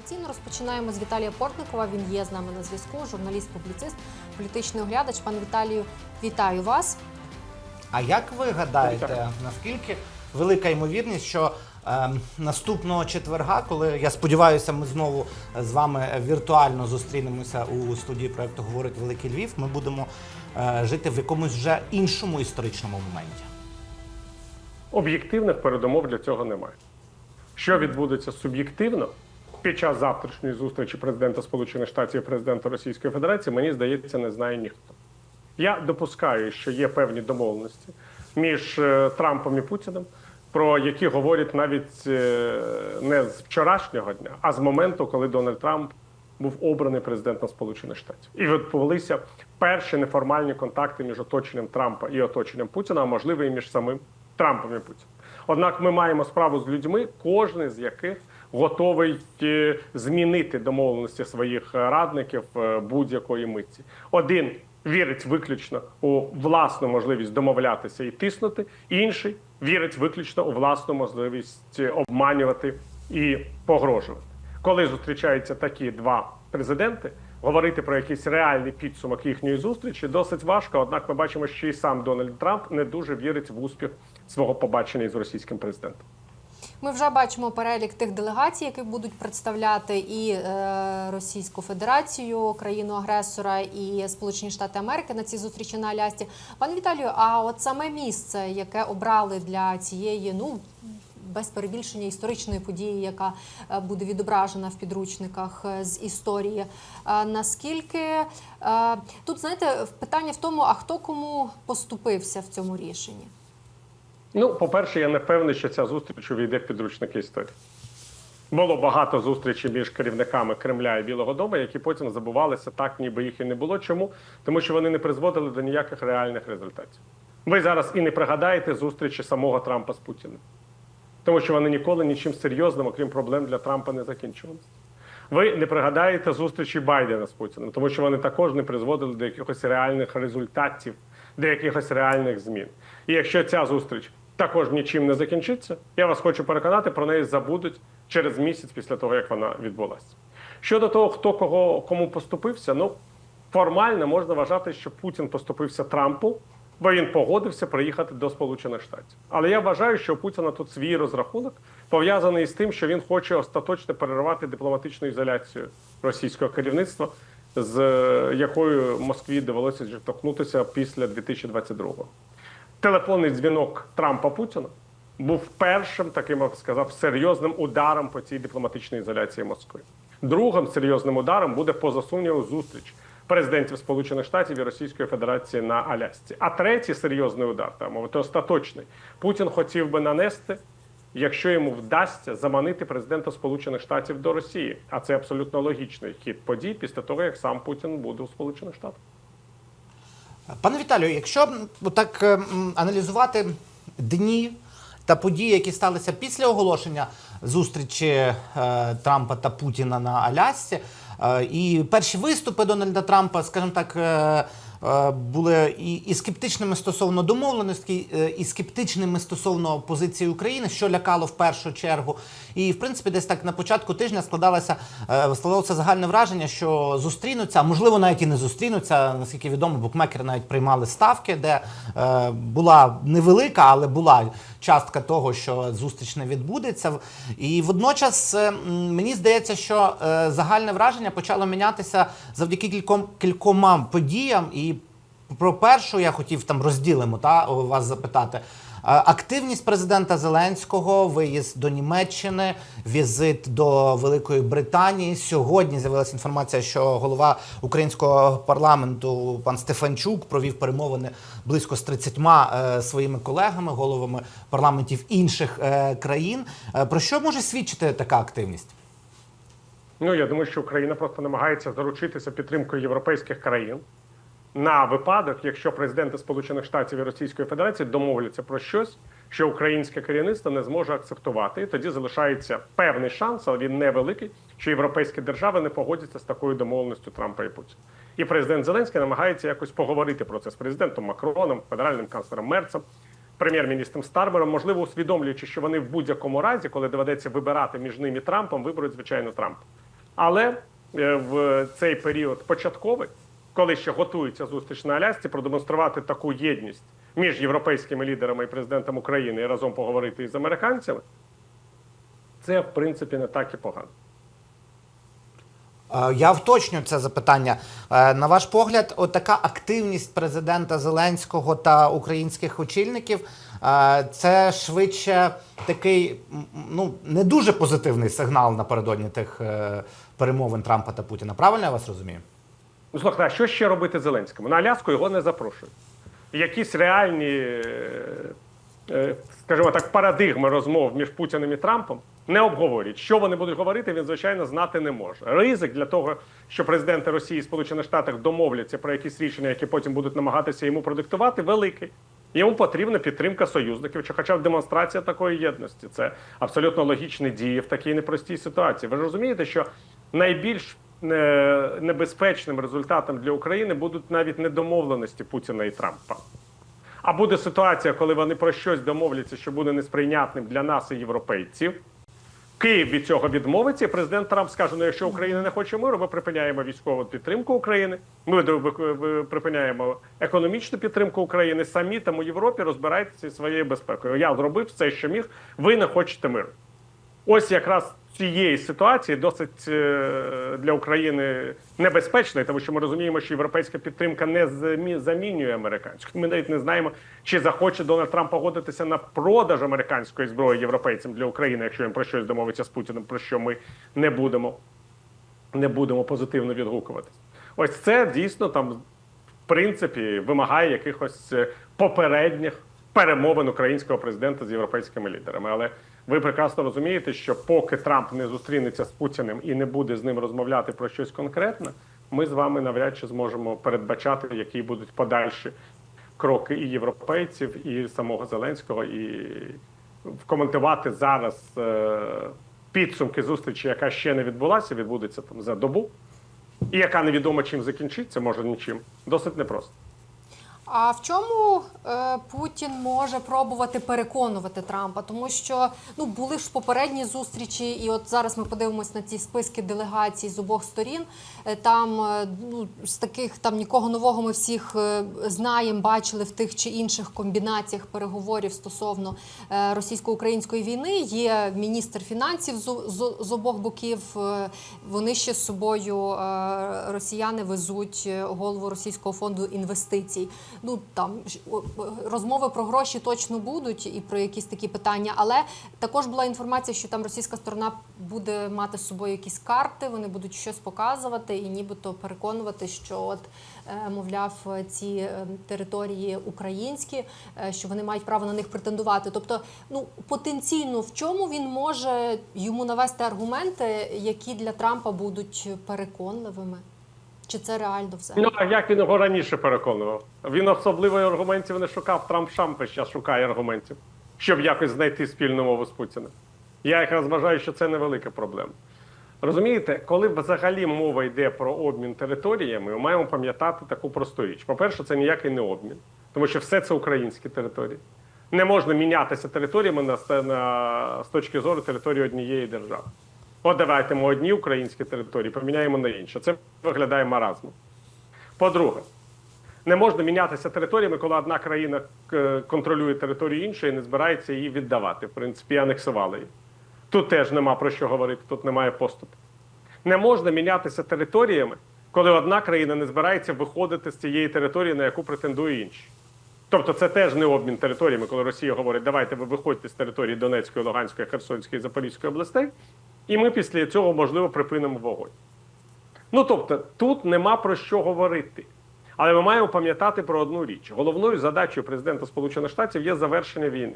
Традиційно розпочинаємо з Віталія Портникова. Він є з нами на зв'язку. Журналіст-публіцист, політичний оглядач. Пане Віталію, вітаю вас. А як ви гадаєте, наскільки велика ймовірність, що е, наступного четверга, коли я сподіваюся, ми знову з вами віртуально зустрінемося у студії проекту Говорить Великий Львів, ми будемо е, жити в якомусь вже іншому історичному моменті? Об'єктивних передумов для цього немає. Що відбудеться суб'єктивно під час завтрашньої зустрічі президента Сполучених Штатів і президента Російської Федерації, мені здається, не знає ніхто. Я допускаю, що є певні домовленості між е, Трампом і Путіним, про які говорять навіть е, не з вчорашнього дня, а з моменту, коли Дональд Трамп був обраний президентом Сполучених Штатів. І відбулися перші неформальні контакти між оточенням Трампа і оточенням Путіна, а можливо, і між самим Трампом і Путіним. Однак ми маємо справу з людьми, кожен з яких готовий е, змінити домовленості своїх радників е, будь-якої митці. Один вірить виключно у власну можливість домовлятися і тиснути, інший вірить виключно у власну можливість е, обманювати і погрожувати. Коли зустрічаються такі два президенти, говорити про якийсь реальний підсумок їхньої зустрічі досить важко. Однак ми бачимо, що і сам Дональд Трамп не дуже вірить в успіх свого побачення із російським президентом. Ми вже бачимо перелік тих делегацій, які будуть представляти і е, Російську Федерацію, країну агресора, і Сполучені Штати Америки на цій зустрічі на Алясці. Пане Віталію, а от саме місце, яке обрали для цієї, ну без перебільшення історичної події, яка е, буде відображена в підручниках е, з історії. Наскільки тут знаєте питання в тому, а хто кому поступився в цьому рішенні? Ну, по-перше, я не певний, що ця зустріч увійде в підручники історії. Було багато зустрічей між керівниками Кремля і Білого Дому, які потім забувалися так, ніби їх і не було. Чому? Тому що вони не призводили до ніяких реальних результатів. Ви зараз і не пригадаєте зустрічі самого Трампа з Путіним, тому що вони ніколи нічим серйозним, окрім проблем для Трампа, не закінчувалися. Ви не пригадаєте зустрічі Байдена з Путіним, тому що вони також не призводили до якихось реальних результатів, до якихось реальних змін. І якщо ця зустріч також нічим не закінчиться, я вас хочу переконати, про неї забудуть через місяць після того, як вона відбулася. Щодо того, хто кого кому поступився, ну формально можна вважати, що Путін поступився Трампу, бо він погодився приїхати до Сполучених Штатів. Але я вважаю, що у Путіна тут свій розрахунок пов'язаний з тим, що він хоче остаточно перервати дипломатичну ізоляцію російського керівництва, з е, якою Москві довелося зіштовхнутися після 2022-го. Телефонний дзвінок Трампа Путіна був першим таким, як сказав, серйозним ударом по цій дипломатичній ізоляції Москви. Другим серйозним ударом буде поза зустріч президентів Сполучених Штатів і Російської Федерації на Алясці. А третій серйозний удар, так мовити, остаточний, Путін хотів би нанести, якщо йому вдасться заманити президента Сполучених Штатів до Росії. А це абсолютно логічний хід подій після того, як сам Путін буде у Сполучених Штатах. Пане Віталію, якщо так е, аналізувати дні та події, які сталися після оголошення зустрічі е, Трампа та Путіна на Алясці, е, і перші виступи Дональда Трампа, скажімо так. Були і, і скептичними стосовно домовленості, і скептичними стосовно позиції України, що лякало в першу чергу. І в принципі, десь так на початку тижня складалося е, складалося загальне враження, що зустрінуться, можливо, навіть і не зустрінуться. Наскільки відомо, букмекери навіть приймали ставки, де е, була невелика, але була частка того, що зустріч не відбудеться. І водночас е, мені здається, що загальне враження почало мінятися завдяки кільком кількома подіям. І про першу я хотів там розділимо та у вас запитати. Е, Активність президента Зеленського, виїзд до Німеччини, візит до Великої Британії. Сьогодні з'явилася інформація, що голова українського парламенту пан Стефанчук провів перемовини близько з 30 е, своїми колегами, головами парламентів інших е, країн. Про що може свідчити така активність? Ну я думаю, що Україна просто намагається заручитися підтримкою європейських країн на випадок, якщо президенти Сполучених Штатів і Російської Федерації домовляться про щось, що українське керівництво не зможе акцептувати. І тоді залишається певний шанс, але він невеликий, що європейські держави не погодяться з такою домовленістю Трампа і Путіна. І президент Зеленський намагається якось поговорити про це з президентом Макроном, федеральним канцлером Мерцем. Прем'єр-міністром Стармером, можливо, усвідомлюючи, що вони в будь-якому разі, коли доведеться вибирати між ними Трампом, виберуть звичайно Трампа. Але е, в цей період початковий, коли ще готується зустріч на Алясці, продемонструвати таку єдність між європейськими лідерами і президентом України і разом поговорити із американцями, це в принципі не так і погано. Е, Я вточню це запитання. Е, На ваш погляд, отака активність президента Зеленського та українських очільників е, це швидше такий ну не дуже позитивний сигнал напередодні тих перемовин Трампа та Путіна. Правильно я вас розумію? Слухайте, а що ще робити Зеленському? На Аляску його не запрошують. Якісь реальні, е, е, скажімо так, парадигми розмов між Путіним і Трампом не обговорюють. Що вони будуть говорити, він, звичайно, знати не може. Ризик для того, що президенти Росії і Сполучених Штатів домовляться про якісь рішення, які потім будуть намагатися йому продиктувати, великий. Йому потрібна підтримка союзників, чи хоча б демонстрація такої єдності. Це абсолютно логічні дії в такій непростій ситуації. Ви ж розумієте, що найбільш небезпечним результатом для України будуть навіть не домовленості Путіна і Трампа. А буде ситуація, коли вони про щось домовляться, що буде несприйнятним для нас і європейців. Київ від цього відмовиться, і президент Трамп скаже: ну якщо Україна не хоче миру, ми припиняємо військову підтримку України. Ми припиняємо економічну підтримку України. Самі там у Європі розбирайтеся своєю безпекою. Я зробив все, що міг. Ви не хочете миру. Ось якраз цієї ситуації досить е, для України небезпечної, тому що ми розуміємо, що європейська підтримка не замі- замінює американську. Ми навіть не знаємо, чи захоче Дональд Трамп погодитися на продаж американської зброї європейцям для України, якщо він про щось домовиться з Путіним, про що ми не будемо, не будемо позитивно відгукуватись. Ось це дійсно там, в принципі, вимагає якихось е, попередніх перемовин українського президента з європейськими лідерами. Але ви прекрасно розумієте, що поки Трамп не зустрінеться з Путіним і не буде з ним розмовляти про щось конкретне, ми з вами навряд чи зможемо передбачати, які будуть подальші кроки і європейців, і самого Зеленського, і коментувати зараз е, підсумки зустрічі, яка ще не відбулася, відбудеться там за добу, і яка невідомо чим закінчиться, може нічим. Досить непросто. А в чому е, Путін може пробувати переконувати Трампа? Тому що ну були ж попередні зустрічі, і от зараз ми подивимось на ці списки делегацій з обох сторін. Е, Там е, ну з таких там нікого нового ми всіх е, знаємо, бачили в тих чи інших комбінаціях переговорів стосовно е, російсько-української війни. Є міністр фінансів з, з, з обох боків. Е, Вони ще з собою е, росіяни везуть е, голову російського фонду інвестицій. Ну там розмови про гроші точно будуть і про якісь такі питання. Але також була інформація, що там російська сторона буде мати з собою якісь карти, вони будуть щось показувати і нібито переконувати, що от е, мовляв ці е, території українські, е, що вони мають право на них претендувати. Тобто, ну потенційно в чому він може йому навести аргументи, які для Трампа будуть переконливими? Чи це реально все? Ну а як він його раніше переконував? Він особливо аргументів не шукав. Трамп сам весь час шукає аргументів, щоб якось знайти спільну мову з Путіним. Я якраз вважаю, що це невелика проблема. Розумієте, коли взагалі мова йде про обмін територіями, ми маємо пам'ятати таку просту річ. По-перше, це ніякий не обмін, тому що все це українські території. Не можна мінятися територіями на, на, з точки зору території однієї держави. От давайте ми одні українські території поміняємо на інші. Це виглядає маразмом. По-друге, не можна мінятися територіями, коли одна країна е, контролює територію іншої і не збирається її віддавати. В принципі, анексували її. Тут теж нема про що говорити, тут немає поступу. Не можна мінятися територіями, коли одна країна не збирається виходити з цієї території, на яку претендує інші. Тобто це теж не обмін територіями, коли Росія говорить, давайте ви виходьте з території Донецької, Луганської, Херсонської, Запорізької областей, і ми після цього, можливо, припинимо вогонь. Ну тобто, тут нема про що говорити. Але ми маємо пам'ятати про одну річ: головною задачею президента Сполучених Штатів є завершення війни.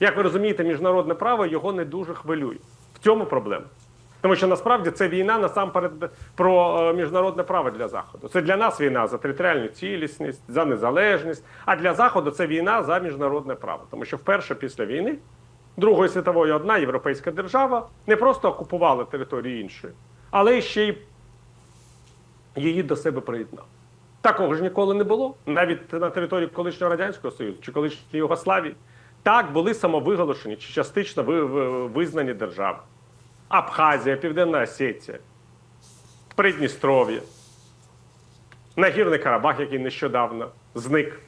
Як ви розумієте, міжнародне право його не дуже хвилює. В цьому проблема. Тому що насправді це війна насамперед про е, міжнародне право для Заходу. Це для нас війна за територіальну цілісність, за незалежність. А для Заходу це війна за міжнародне право. Тому що вперше після війни Другої світової одна європейська держава не просто окупувала територію іншої, але ще й її до себе приєднав. Такого ж ніколи не було, навіть на території колишнього радянського союзу чи колишньої Югославії. Так були самовиголошені чи частично ви- ви- визнані держави. Абхазія, Південна Осетія. Придністров'я, Нагірний Карабах, який нещодавно зник.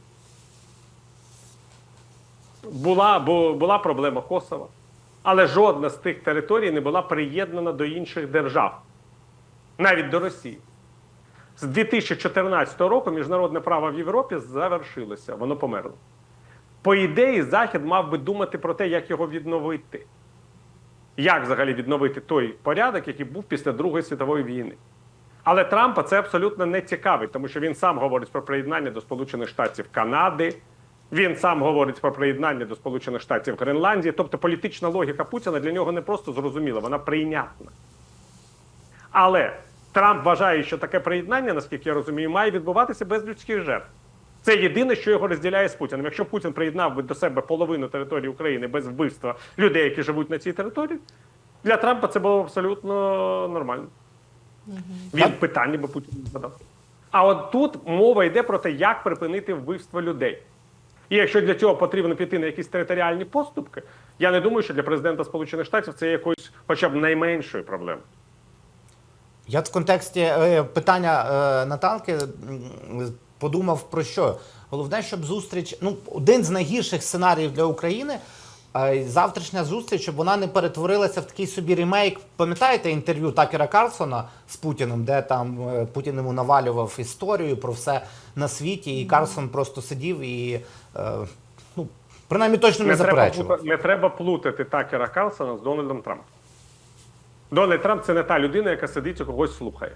Була, бу- була проблема Косова, але жодна з тих територій не була приєднана до інших держав, навіть до Росії. З 2014 року міжнародне право в Європі завершилося, воно померло. По ідеї, Захід мав би думати про те, як його відновити. Як взагалі відновити той порядок, який був після Другої світової війни. Але Трампа це абсолютно не цікавить, тому що він сам говорить про приєднання до Сполучених Штатів Канади, він сам говорить про приєднання до Сполучених Штатів Гренландії. Тобто політична логіка Путіна для нього не просто зрозуміла, вона прийнятна. Але Трамп вважає, що таке приєднання, наскільки я розумію, має відбуватися без людських жертв. Це єдине, що його розділяє з Путіним. Якщо Путін приєднав би до себе половину території України без вбивства людей, які живуть на цій території, для Трампа це було абсолютно нормально. Він питання би Путін не задав. А от тут мова йде про те, як припинити вбивство людей. І якщо для цього потрібно піти на якісь територіальні поступки, я не думаю, що для президента Сполучених Штатів це є якоюсь хоча б найменшою проблемою. Я в контексті е, питання е, Наталки подумав про що. Головне, щоб зустріч, ну, один з найгірших сценаріїв для України. Завтрашня зустріч, щоб вона не перетворилася в такий собі ремейк. Пам'ятаєте інтерв'ю Такера Карлсона з Путіним, де там е, Путін йому навалював історію про все на світі, і Карлсон просто сидів і е, ну, принаймні точно не, Не заперечував. плута- не треба плутати Такера Карлсона з Дональдом Трампом. Дональд Трамп це не та людина, яка сидить і когось слухає.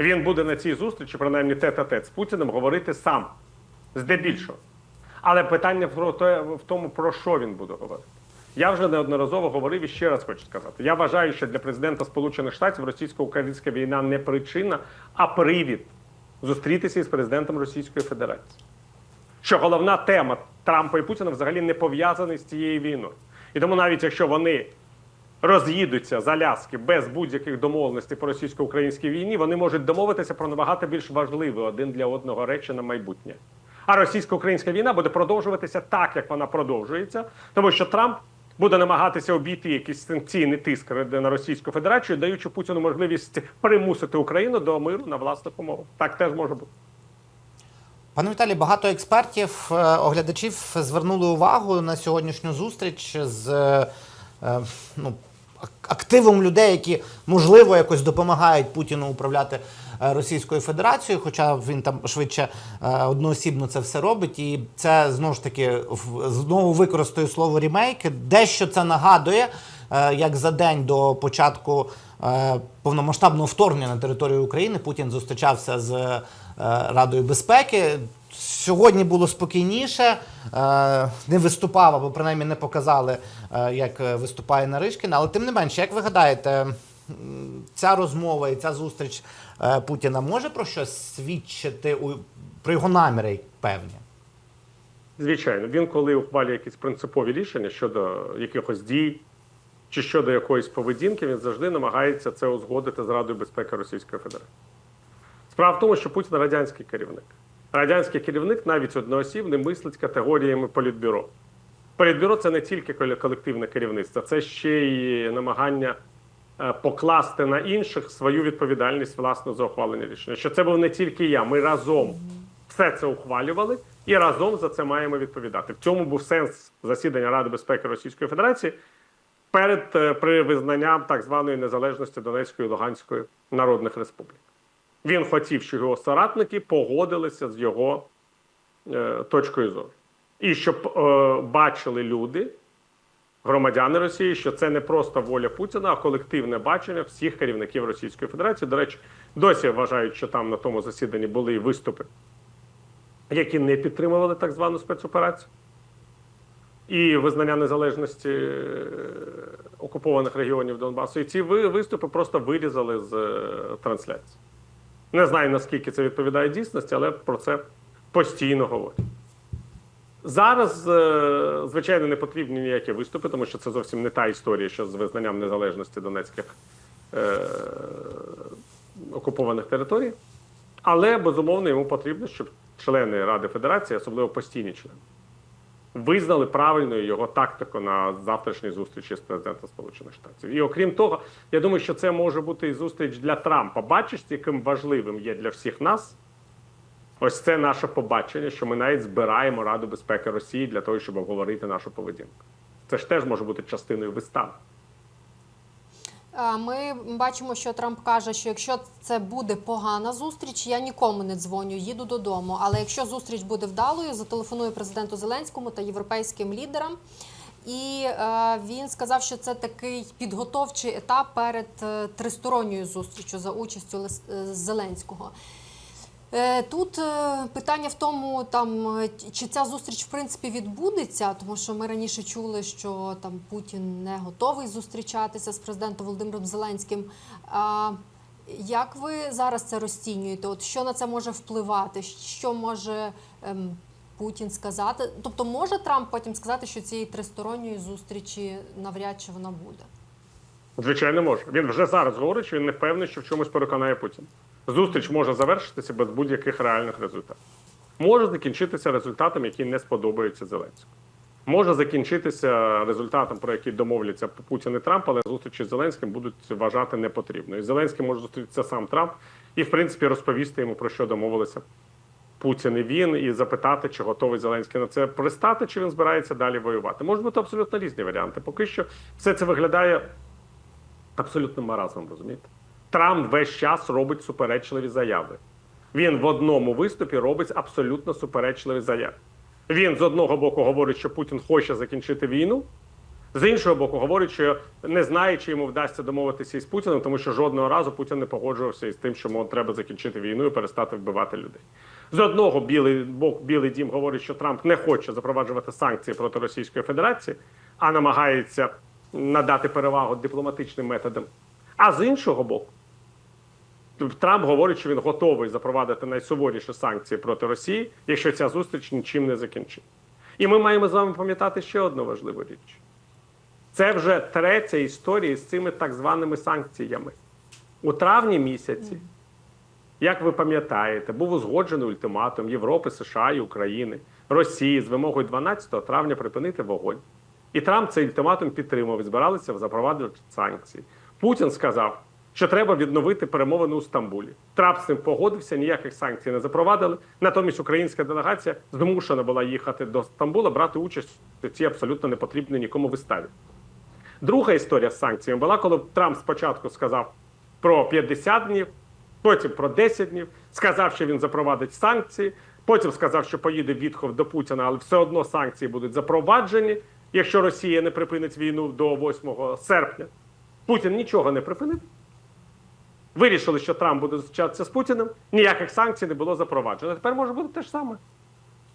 Він буде на цій зустрічі, принаймні тет-а-тет з Путіним, говорити сам, здебільшого. Але питання в тому, про що він буде говорити. Я вже неодноразово говорив і ще раз хочу сказати. Я вважаю, що для президента Сполучених Штатів російсько-українська війна не причина, а привід зустрітися із президентом Російської Федерації що головна тема Трампа і Путіна взагалі не пов'язана з цією війною. І тому навіть якщо вони роз'їдуться з Аляски без будь-яких домовленостей по російсько-українській війні, вони можуть домовитися про набагато більш важливе один для одного речі на майбутнє. А російсько-українська війна буде продовжуватися так, як вона продовжується, тому що Трамп буде намагатися обійти якийсь санкційний тиск на Російську Федерацію, даючи Путіну можливість примусити Україну до миру на власних умовах. Так теж може бути. Пане Віталій, багато експертів, е, оглядачів звернули увагу на сьогоднішню зустріч з е, е, ну, активом людей, які можливо якось допомагають Путіну управляти Російською Федерацією, хоча він там швидше е, одноосібно це все робить. І це знову ж таки знову використаю слово ремейк. Дещо це нагадує, е, як за день до початку е, повномасштабного вторгнення на територію України Путін зустрічався з е, Радою безпеки. Сьогодні було спокійніше, е, не виступав або принаймні не показали, е, як е, виступає Наришкін. Але тим не менше, як ви гадаєте, ця розмова і ця зустріч е, Путіна може про щось свідчити про його наміри певні? Звичайно, він коли ухвалює якісь принципові рішення щодо якихось дій чи щодо якоїсь поведінки, він завжди намагається це узгодити з Радою безпеки Російської Федерації. Справа в тому, що Путін радянський керівник. Радянський керівник навіть одноосіб мислить категоріями політбюро. Політбюро це не тільки колективне керівництво, це ще й намагання е, покласти на інших свою відповідальність власне за ухвалення рішення. Що це був не тільки я, ми разом все це ухвалювали і разом за це маємо відповідати. В цьому був сенс засідання Ради безпеки Російської Федерації перед е, при визнанням так званої незалежності Донецької і Луганської народних республік. Він хотів, щоб його соратники погодилися з його е, точкою зору. І щоб е, бачили люди, громадяни Росії, що це не просто воля Путіна, а колективне бачення всіх керівників Російської Федерації. До речі, досі вважають, що там на тому засіданні були і виступи, які не підтримували так звану спецоперацію. І визнання незалежності е, окупованих регіонів Донбасу. І ці виступи просто вирізали з е, трансляції. Не знаю, наскільки це відповідає дійсності, але про це постійно говорять. Зараз, е, звичайно, не потрібні ніякі виступи, тому що це зовсім не та історія, що з визнанням незалежності Донецьких е, окупованих територій. Але безумовно йому потрібно, щоб члени Ради Федерації, особливо постійні члени, визнали правильною його тактику на завтрашній зустрічі з президентом Сполучених Штатів. І окрім того, я думаю, що це може бути і зустріч для Трампа. Бачиш, яким важливим є для всіх нас. Ось це наше побачення, що ми навіть збираємо Раду безпеки Росії для того, щоб обговорити нашу поведінку. Це ж теж може бути частиною вистави. Ми бачимо, що Трамп каже, що якщо це буде погана зустріч, я нікому не дзвоню, їду додому. Але якщо зустріч буде вдалою, зателефоную президенту Зеленському та європейським лідерам. І е, він сказав, що це такий підготовчий етап перед е, тристоронньою зустрічю за участю е, Зеленського. Е, Тут е, питання в тому, там е, чи ця зустріч в принципі відбудеться, тому що ми раніше чули, що там Путін не готовий зустрічатися з президентом Володимиром Зеленським. А як ви зараз це розцінюєте? От що на це може впливати? Що може ем, Путін сказати? Тобто, може Трамп потім сказати, що цієї тристоронньої зустрічі навряд чи вона буде? Звичайно, може. Він вже зараз говорить, що він не впевнений, що в чомусь переконає Путін. Зустріч може завершитися без будь-яких реальних результатів. Може закінчитися результатом, який не сподобається Зеленському. Може закінчитися результатом, про який домовляться Путін і Трамп, але зустрічі з Зеленським будуть вважати непотрібною. І Зеленський може зустрітися сам Трамп і, в принципі, розповісти йому про що домовилися Путін і він, і запитати, чи готовий Зеленський на це пристати, чи він збирається далі воювати. Можуть бути абсолютно різні варіанти. Поки що все це виглядає абсолютним маразмом, розумієте? Трамп весь час робить суперечливі заяви. Він в одному виступі робить абсолютно суперечливі заяви. Він з одного боку говорить, що Путін хоче закінчити війну, з іншого боку, говорить, що не знає, чи йому вдасться домовитися із Путіним, тому що жодного разу Путін не погоджувався із тим, що треба закінчити війну і перестати вбивати людей. З одного білий бок, білий дім говорить, що Трамп не хоче запроваджувати санкції проти Російської Федерації, а намагається надати перевагу дипломатичним методам. А з іншого боку, Трамп говорить, що він готовий запровадити найсуворіші санкції проти Росії, якщо ця зустріч нічим не закінчить. І ми маємо з вами пам'ятати ще одну важливу річ. Це вже третя історія з цими так званими санкціями. У травні місяці, як ви пам'ятаєте, був узгоджений ультиматум Європи, США і України, Росії з вимогою 12 травня припинити вогонь. І Трамп цей ультиматум підтримав і збиралися запроваджувати санкції. Путін сказав, що треба відновити перемовини у Стамбулі. Трамп з цим погодився, ніяких санкцій не запровадили. Натомість українська делегація змушена була їхати до Стамбула, брати участь у цій абсолютно непотрібній нікому виставі. Друга історія з санкціями була, коли Трамп спочатку сказав про 50 днів, потім про 10 днів, сказав, що він запровадить санкції, потім сказав, що поїде відхов до Путіна, але все одно санкції будуть запроваджені, якщо Росія не припинить війну до 8 серпня. Путін нічого не припинив. Вирішили, що Трамп буде зустрічатися з Путіним, ніяких санкцій не було запроваджено. Тепер може бути те ж саме.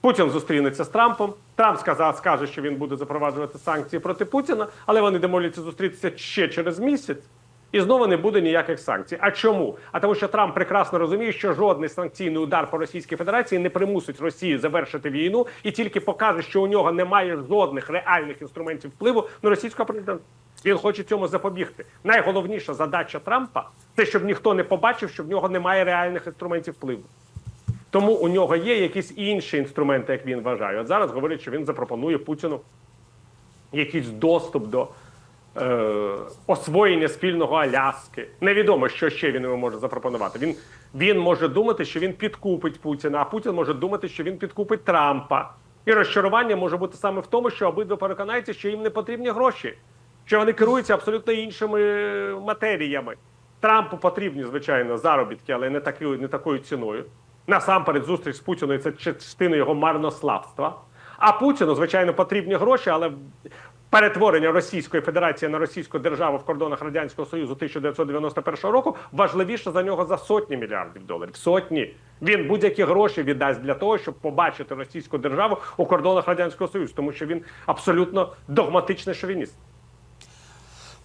Путін зустрінеться з Трампом. Трамп сказав, скаже, що він буде запроваджувати санкції проти Путіна, але вони домовляться зустрітися ще через місяць. І знову не буде ніяких санкцій. А чому? А тому, що Трамп прекрасно розуміє, що жодний санкційний удар по Російській Федерації не примусить Росію завершити війну і тільки покаже, що у нього немає жодних реальних інструментів впливу на російського президента. Він хоче цьому запобігти. Найголовніша задача Трампа це щоб ніхто не побачив, що в нього немає реальних інструментів впливу. Тому у нього є якісь інші інструменти, як він вважає. От зараз говорить, що він запропонує Путіну якийсь доступ до е, освоєння спільного Аляски. Невідомо, що ще він йому може запропонувати. Він, він може думати, що він підкупить Путіна, а Путін може думати, що він підкупить Трампа. І розчарування може бути саме в тому, що обидва переконаються, що їм не потрібні гроші, що вони керуються абсолютно іншими матеріями. Трампу потрібні, звичайно, заробітки, але не такою, не такою ціною. Насамперед, зустріч з Путіною це частина його марнославства. А Путіну, звичайно, потрібні гроші, але перетворення Російської Федерації на російську державу в кордонах Радянського Союзу 1991 року важливіше за нього за сотні мільярдів доларів. Сотні. Він будь-які гроші віддасть для того, щоб побачити російську державу у кордонах Радянського Союзу, тому що він абсолютно догматичний шовініст.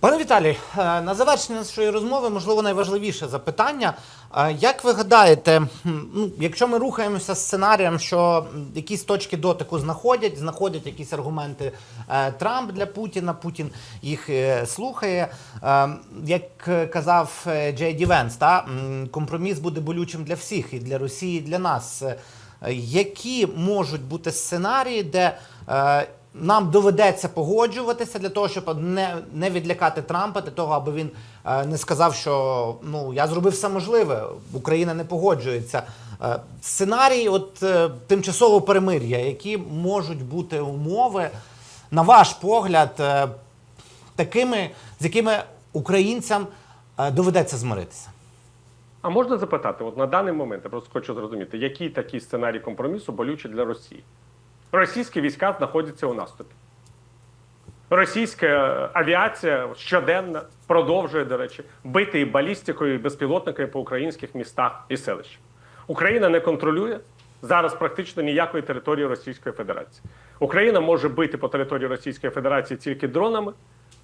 Пане Віталій, е, на завершення нашої розмови, можливо, найважливіше запитання. Е, Як ви гадаєте, ну, якщо ми рухаємося сценарієм, що якісь точки дотику знаходять, знаходять якісь аргументи е, Трамп для Путіна, Путін їх слухає. Як казав Джей Ді Венс, та, компроміс буде болючим для всіх, і для Росії, і для нас. Які можуть бути сценарії, де нам доведеться погоджуватися для того, щоб не, не відлякати Трампа, для того, аби він е, не сказав, що ну я зробив все можливе, Україна не погоджується. Е, сценарій, от е, тимчасового перемир'я, які можуть бути умови, на ваш погляд, е, такими, з якими українцям е, доведеться змиритися. А можна запитати, от на даний момент я просто хочу зрозуміти, який такий сценарій компромісу болючий для Росії? Російські війська знаходяться у наступі. Російська е, авіація щоденно продовжує, до речі, бити і балістикою, і безпілотниками по українських містах і селищах. Україна не контролює зараз практично ніякої території Російської Федерації. Україна може бити по території Російської Федерації тільки дронами.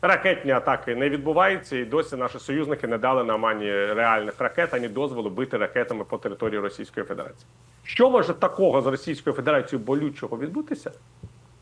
Ракетні атаки не відбуваються, і досі наші союзники не дали нам ані реальних ракет, ані дозволу бити ракетами по території Російської Федерації. Що може такого з Російською Федерацією болючого відбутися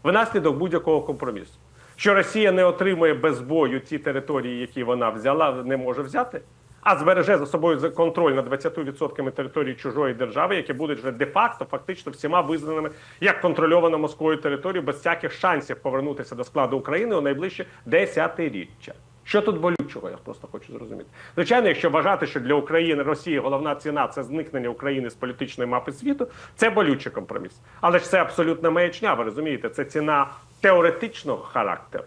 внаслідок будь-якого компромісу? Що Росія не отримує без бою ті території, які вона взяла, не може взяти, а збереже за собою контроль над 20% території чужої держави, які будуть вже де-факто фактично всіма визнаними як контрольована Москвою територію без всяких шансів повернутися до складу України у найближче десятиріччя. Що тут болючого? Я просто хочу зрозуміти. Звичайно, якщо вважати, що для України Росії головна ціна це зникнення України з політичної мапи світу, це болючий компроміс. Але ж це абсолютна маячня. Ви розумієте, це ціна теоретичного характеру.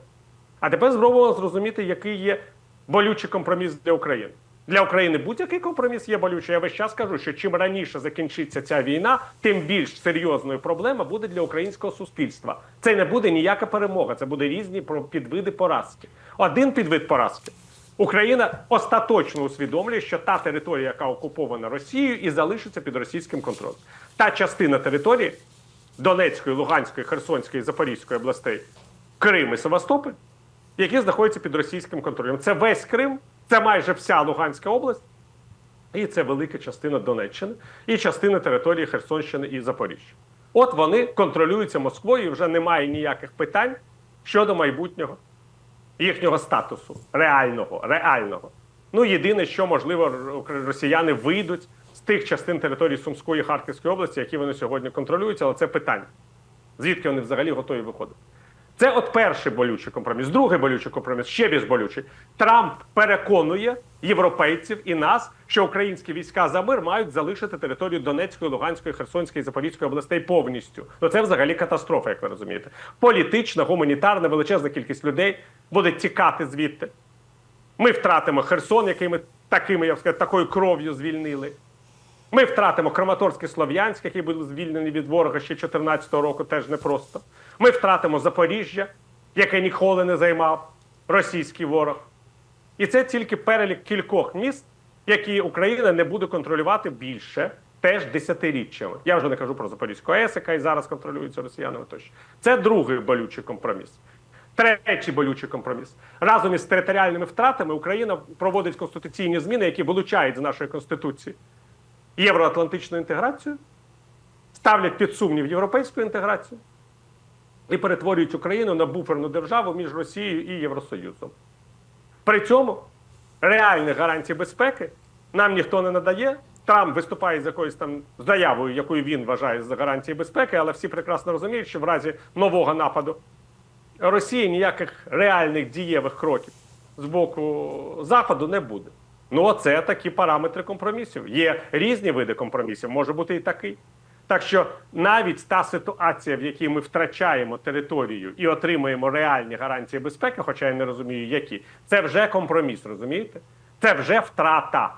А тепер спробуємо зрозуміти, який є болючий компроміс для України. Для України будь-який компроміс є болючий. Я весь час кажу, що чим раніше закінчиться ця війна, тим більш серйозною проблема буде для українського суспільства. Це не буде ніяка перемога, це буде різні підвиди поразки. Один підвид поразки. Україна остаточно усвідомлює, що та територія, яка окупована Росією, і залишиться під російським контролем. Та частина території Донецької, Луганської, Херсонської, Запорізької областей, Крим і Севастополь, які знаходяться під російським контролем. Це весь Крим, це майже вся Луганська область, і це велика частина Донеччини, і частина території Херсонщини і Запоріжжя. От вони контролюються Москвою, і вже немає ніяких питань щодо майбутнього їхнього статусу, реального, реального. Ну, єдине, що можливо, росіяни вийдуть з тих частин території Сумської Харківської області, які вони сьогодні контролюють, але це питання. Звідки вони взагалі готові виходити? Це от перший болючий компроміс. Другий болючий компроміс, ще більш болючий. Трамп переконує європейців і нас, що українські війська за мир мають залишити територію Донецької, Луганської, Херсонської і Запорізької областей повністю. Ну це взагалі катастрофа, як ви розумієте. Політична, гуманітарна, величезна кількість людей буде тікати звідти. Ми втратимо Херсон, який ми такими, я б сказав, такою кров'ю звільнили. Ми втратимо Краматорськ і Слов'янськ, який був звільнений від ворога ще 2014 року, теж непросто. Ми втратимо Запоріжжя, яке ніколи не займав російський ворог. І це тільки перелік кількох міст, які Україна не буде контролювати більше теж десятиріччями. Я вже не кажу про Запорізьку АЕС, яка і зараз контролюється росіянами. Тощо це другий болючий компроміс. Третій болючий компроміс. Разом із територіальними втратами Україна проводить конституційні зміни, які вилучають з нашої конституції євроатлантичну інтеграцію, ставлять під сумнів європейську інтеграцію і перетворюють Україну на буферну державу між Росією і Євросоюзом. При цьому реальних гарантій безпеки нам ніхто не надає. Трамп виступає з якоюсь там заявою, якою він вважає за гарантії безпеки, але всі прекрасно розуміють, що в разі нового нападу Росії ніяких реальних дієвих кроків з боку Заходу не буде. Ну, оце такі параметри компромісів. Є різні види компромісів, може бути і такий. Так що навіть та ситуація, в якій ми втрачаємо територію і отримуємо реальні гарантії безпеки, хоча я не розумію, які, це вже компроміс, розумієте? Це вже втрата.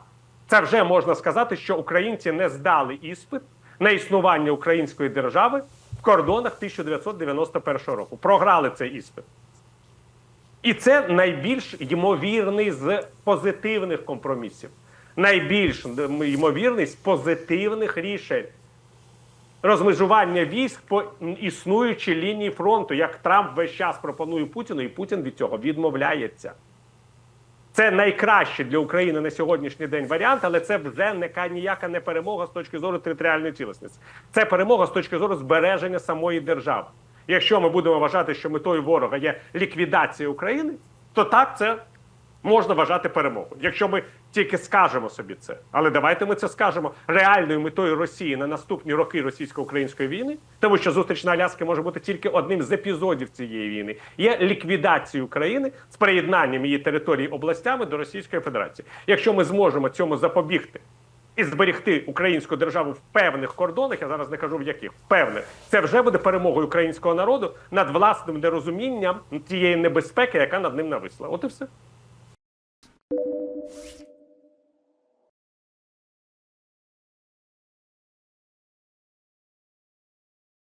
Це вже можна сказати, що українці не здали іспит на існування української держави в кордонах 1991 року. Програли цей іспит. І це найбільш ймовірний з позитивних компромісів. Найбільш ймовірний з позитивних рішень. Розмежування військ по існуючій лінії фронту, як Трамп весь час пропонує Путіну, і Путін від цього відмовляється. Це найкраще для України на сьогоднішній день варіант, але це вже не ніяка не перемога з точки зору територіальної цілісності. Це перемога з точки зору збереження самої держави. Якщо ми будемо вважати, що метою ворога є ліквідація України, то так це можна вважати перемогою. Якщо ми Тільки скажемо собі це. Але давайте ми це скажемо реальною метою Росії на наступні роки російсько-української війни, тому що зустріч на Аляскі може бути тільки одним з епізодів цієї війни. Є ліквідація України з приєднанням її території областями до Російської Федерації. Якщо ми зможемо цьому запобігти і зберегти українську державу в певних кордонах, я зараз не кажу в яких, в певних, це вже буде перемогою українського народу над власним нерозумінням тієї небезпеки, яка над ним нависла. От і все.